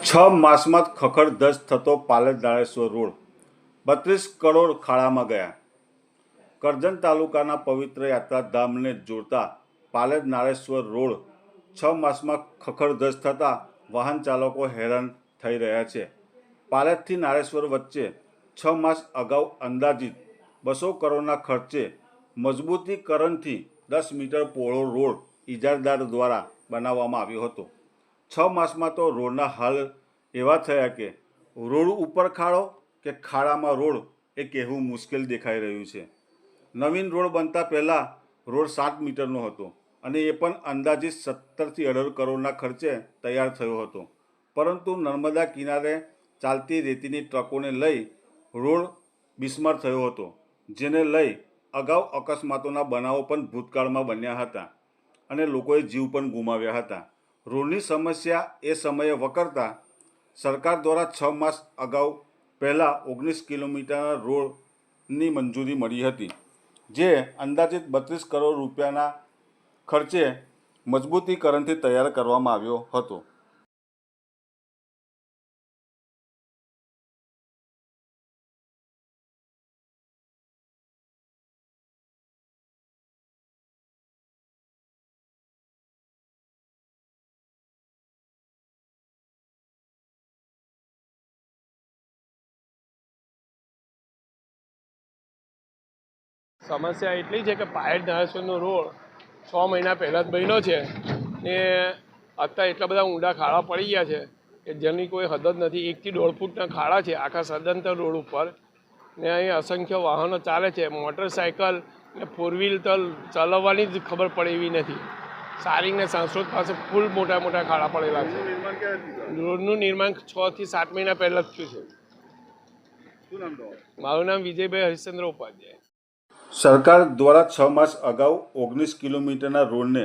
છ માસમાં જ ખખડધજ થતો પાલેજ દાળેશ્વર રોડ. બત્રીસ કરોડ ખાડામાં ગયા. કરજણ તાલુકાના પવિત્ર યાત્રાધામને જોડતા પાલેજ નાળેશ્વર રોડ છ માસમાં ખખડધજ થતાં વાહન ચાલકો હેરાન થઈ રહ્યા છે. પાલેજથી નાળેશ્વર વચ્ચે છ માસ અગાઉ અંદાજિત બસો કરોડના ખર્ચે મજબૂતીકરણથી દસ મીટર પહોળો રોડ ઇજારદાર દ્વારા બનાવવામાં આવ્યો હતો. છ માસમાં તો રોડના હાલ એવા થયા કે રોડ ઉપર ખાડો કે ખાડામાં રોડ એ કહેવું મુશ્કેલ દેખાઈ રહ્યું છે. નવીન રોડ બનતા પહેલાં રોડ સાત મીટરનો હતો અને એ પણ અંદાજિત સત્તરથી અઢાર કરોડના ખર્ચે તૈયાર થયો હતો. પરંતુ નર્મદા કિનારે ચાલતી રેતીની ટ્રકોને લઈ રોડ બિસ્માર થયો હતો, જેને લઈ અગાઉ અકસ્માતોના બનાવો પણ ભૂતકાળમાં બન્યા હતા અને લોકોએ જીવ પણ ગુમાવ્યા હતા. રોડની સમસ્યા એ સમયે વકરતા સરકાર દ્વારા છ માસ અગાઉ પહેલાં ઓગણીસ કિલોમીટરના રોડની મંજૂરી મળી હતી, જે અંદાજિત બત્રીસ કરોડ રૂપિયાના ખર્ચે મજબૂતીકરણથી તૈયાર કરવામાં આવ્યો હતો. સમસ્યા એટલી છે કે પાયડ ધારાસરનો રોડ છ મહિના પહેલાં જ બન્યો છે ને અત્યારે એટલા બધા ઊંડા ખાડા પડી ગયા છે કે જેની કોઈ હદ જ નથી. એકથી દોઢ ફૂટના ખાડા છે આખા સદંતર રોડ ઉપર. ને અહીં અસંખ્ય વાહનો ચાલે છે મોટરસાયકલ ને ફોર વ્હીલ તો ચલાવવાની જ ખબર પડે એવી નથી. સારી ને સાંસોદ પાસે ફૂલ મોટા મોટા ખાડા પડેલા છે. રોડનું નિર્માણ છ થી સાત મહિના પહેલાં જ થયું છે. મારું નામ વિજયભાઈ હરિશ્ચંદ્ર ઉપાધ્યાય. સરકાર દ્વારા છ માસ અગાઉ ઓગણીસ કિલોમીટરના રોડને,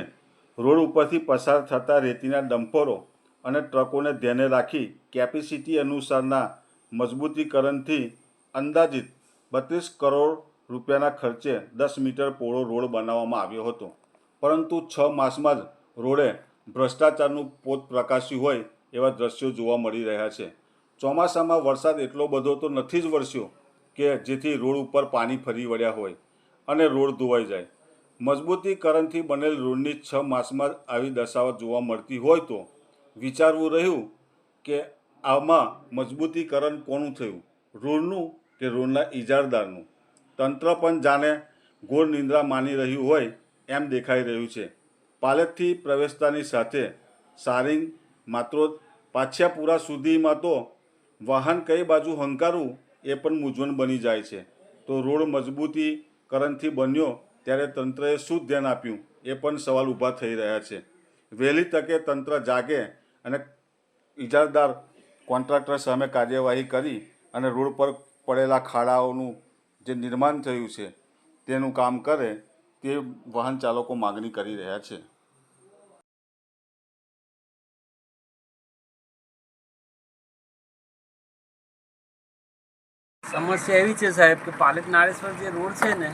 રોડ ઉપરથી પસાર થતા રેતીના ડમ્પરો અને ટ્રકોને ધ્યાને રાખી કેપેસિટી અનુસારના મજબૂતીકરણથી અંદાજિત બત્રીસ કરોડ રૂપિયાના ખર્ચે દસ મીટર પોળો રોડ બનાવવામાં આવ્યો હતો. પરંતુ છ માસમાં જ રોડે ભ્રષ્ટાચારનું પોત પ્રકાશ્યું હોય એવા દ્રશ્યો જોવા મળી રહ્યા છે. ચોમાસામાં વરસાદ એટલો બધો તો નથી જ વરસ્યો કે જેથી રોડ ઉપર પાણી ફરી વળ્યા હોય. અને રોડ ધોવાઈ જાય. મજબૂતીકરણથી બનેલ રોડની છ માસમાં આવી દશાઓ જોવા મળતી હોય તો વિચારવું રહ્યું કે આમાં મજબૂતીકરણ કોનું થયું? રોડનું કે રોડના ઇજારદારનું તંત્ર પણ જાણે ઘોર નિંદ્રા માની રહ્યું હોય એમ દેખાઈ રહ્યું છે. પાલેતથી પ્રવેશતાની સાથે સારિંગ, માત્રોદ, પાછિયાપુરા સુધીમાં તો વાહન કઈ બાજુ હંકારવું એ પણ મૂંઝવણ બની જાય છે. તો રોડ મજબૂતીકરણથી બન્યો ત્યારે તંત્રએ શું ધ્યાન આપ્યું? એ પણ સવાલ ઊભા થઈ રહ્યા છે. વહેલી તકે તંત્ર જાગે અને ઇજારદાર કોન્ટ્રાક્ટર સામે કાર્યવાહી કરી અને રોડ પર પડેલા ખાડાઓનું જે નિર્માણ થયું છે તેનું કામ કરે તે વાહન ચાલકો માગણી કરી રહ્યા છે. સમસ્યા એવી છે સાહેબ કે પાલિત નાળેશ્વર જે રોડ છે ને,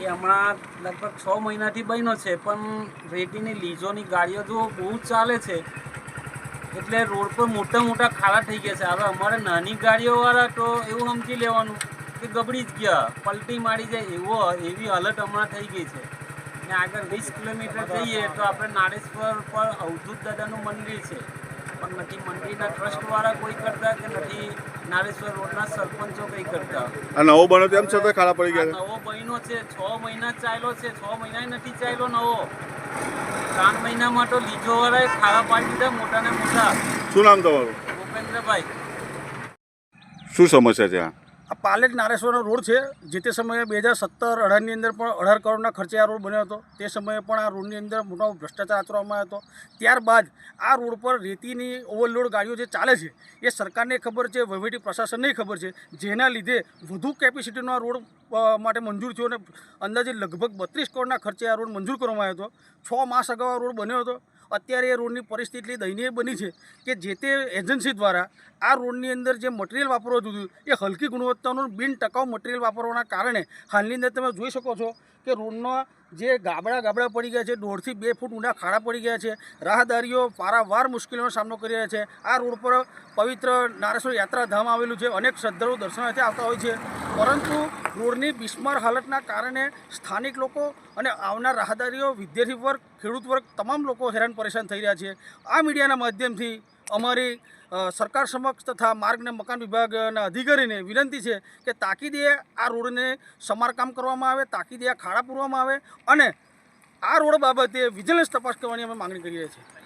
એ હમણાં લગભગ છ મહિનાથી બન્યો છે, પણ રેતીની લીઝોની ગાડીઓ જો બહુ ચાલે છે. એટલે રોડ પર મોટા મોટા ખાડા થઈ ગયા છે. હવે અમારે નાની ગાડીઓવાળા તો એવું સમજી લેવાનું કે ગબડી જ ગયા, પલટી મારી જાય એવો, એવી હાલત હમણાં થઈ ગઈ છે. ને આગળ વીસ કિલોમીટર જઈએ તો આપણે નાળેશ્વર પર અવધૂત દાદાનું મંદિર છે. પણ નથી મંદિરના ટ્રસ્ટવાળા કોઈ કરતા કે નથી? નારેશ્વર રોડના સરપંચો કંઈ કરતા? આ નવો બન્યો તેમ છતાં ખાડા પડી ગયા નવો બન્યો છે છ મહિના ચાલ્યો છે છ મહિના નથી ચાલ્યો નવો. ત્રણ મહિનામાં તો લીજો વાળાએ ખાડા પાડી દીધા મોટા ને મોટા. શું નામ તમારું? ભૂપેન્દ્રભાઈ. શું સમસ્યા છે આ? આ પાલેજ નારેશ્વરનો રોડ છે, જે તે સમયે બે હજાર સત્તર અઢારની અંદર પણ અઢાર કરોડના ખર્ચે આ રોડ બન્યો હતો. તે સમયે પણ આ રોડની અંદર મોટો ભ્રષ્ટાચાર આચરવામાં આવ્યો હતો. ત્યારબાદ આ રોડ પર રેતીની ઓવરલોડ ગાડીઓ જે ચાલે છે, એ સરકારને ખબર છે, વહીવટી પ્રશાસનને ખબર છે, જેના લીધે વધુ કેપેસિટીનો આ રોડ માટે મંજૂર થયો અને અંદાજે લગભગ બત્રીસ કરોડના ખર્ચે આ રોડ મંજૂર કરવામાં આવ્યો હતો. છ માસ અગાઉ આ રોડ બન્યો હતો. અત્યારે એ રોડની પરિસ્થિતિ એટલી દયનીય બની છે કે જે તે એજન્સી દ્વારા આ રોડની અંદર જે મટીરિયલ વાપરવું હતું, એ હલકી ગુણવત્તાનું બિન ટકાઉ મટીરિયલ વાપરવાના કારણે હાલની અંદર તમે જોઈ શકો છો કે રોડનો જે ગાબડા ગાબડા પડી ગયા છે, દોઢથી બે ફૂટ ઊંડા ખાડા પડી ગયા છે. રાહદારીઓ પારાવાર મુશ્કેલીનો સામનો કરી રહ્યા છે. આ રોડ પર પવિત્ર નારેશ્વર યાત્રાધામ આવેલું છે. અનેક શ્રદ્ધાળુ દર્શનાર્થે આવતા હોય છે. પરંતુ રોડની બિસ્માર હાલતના કારણે સ્થાનિક લોકો અને આવનાર રાહદારીઓ, વિદ્યાર્થી વર્ગ, ખેડૂત વર્ગ, તમામ લોકો હેરાન પરેશાન થઈ રહ્યા છે. આ મીડિયાના માધ્યમથી અમારી સરકાર સમક્ષ તથા માર્ગ અને મકાન વિભાગના અધિકારીને વિનંતી છે કે તાકીદે આ રોડને સમારકામ કરવામાં આવે, તાકીદે આ ખાડા પૂરવામાં આવે અને આ રોડ બાબતે વિજિલન્સ તપાસ કરવાની અમે માગણી કરીએ છીએ